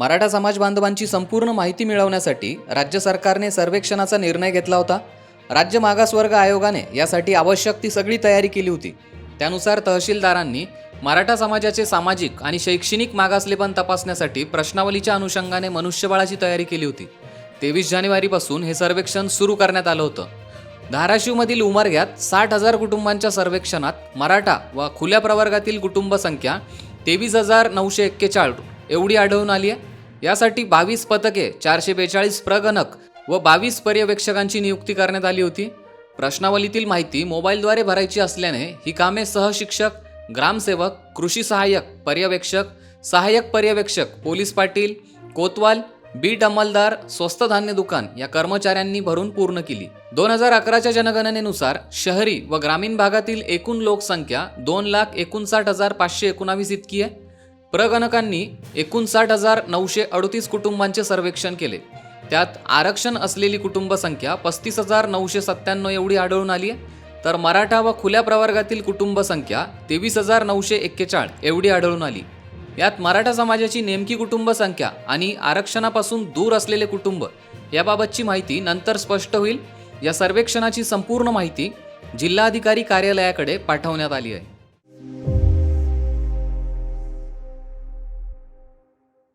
मराठा समाज बांधवांची संपूर्ण माहिती मिळवण्यासाठी राज्य सरकारने सर्वेक्षणाचा निर्णय घेतला होता. राज्य मागासवर्ग आयोगाने यासाठी आवश्यक ती सगळी तयारी केली होती. त्यानुसार तहसीलदारांनी मराठा समाजाचे सामाजिक आणि शैक्षणिक मागासलेपण तपासण्यासाठी प्रश्नावलीच्या अनुषंगाने मनुष्यबळाची तयारी केली होती. तेवीस जानेवारीपासून हे सर्वेक्षण सुरू करण्यात आलं होतं. धाराशिवमधील उमरग्यात साठ हजार कुटुंबांच्या सर्वेक्षणात मराठा व खुल्या प्रवर्गातील कुटुंब संख्या तेवीस हजार नऊशे एक्केचाळीस एवढी आढळून आली आहे. यासाठी बावीस पथके चारशे बेचाळीस प्रगणक व बावीस पर्यवेक्षकांची नियुक्ती करण्यात आली होती. प्रश्नावलीतील माहिती मोबाईलद्वारे भरायची असल्याने ही कामे सहशिक्षक ग्रामसेवक कृषी सहाय्यक पर्यवेक्षक सहाय्यक पर्यवेक्षक पोलीस पाटील कोतवाल बीट अंमलदार स्वस्त धान्य दुकान या कर्मचाऱ्यांनी भरून पूर्ण केली. दोन हजार अकराच्या जनगणनेनुसार शहरी व ग्रामीण भागातील एकूण लोकसंख्या दोन लाख एकोणसाठ हजार पाचशे एकोणावीस इतकी आहे. प्रगणकांनी एकोणसाठ हजार नऊशे अडतीस कुटुंबांचे सर्वेक्षण केले. त्यात आरक्षण असलेली कुटुंब संख्या पस्तीस हजार नऊशे सत्त्याण्णव एवढी आढळून आली आहे. तर मराठा व खुल्या प्रवर्गातील कुटुंब संख्या तेवीस हजार नऊशे एक्केचाळीस एवढी आढळून आली. यात मराठा समाजाची नेमकी कुटुंब संख्या आणि आरक्षणापासून दूर असलेले कुटुंब याबाबतची माहिती नंतर स्पष्ट होईल. या सर्वेक्षणाची संपूर्ण माहिती जिल्हाधिकारी कार्यालयाकडे पाठवण्यात आली आहे.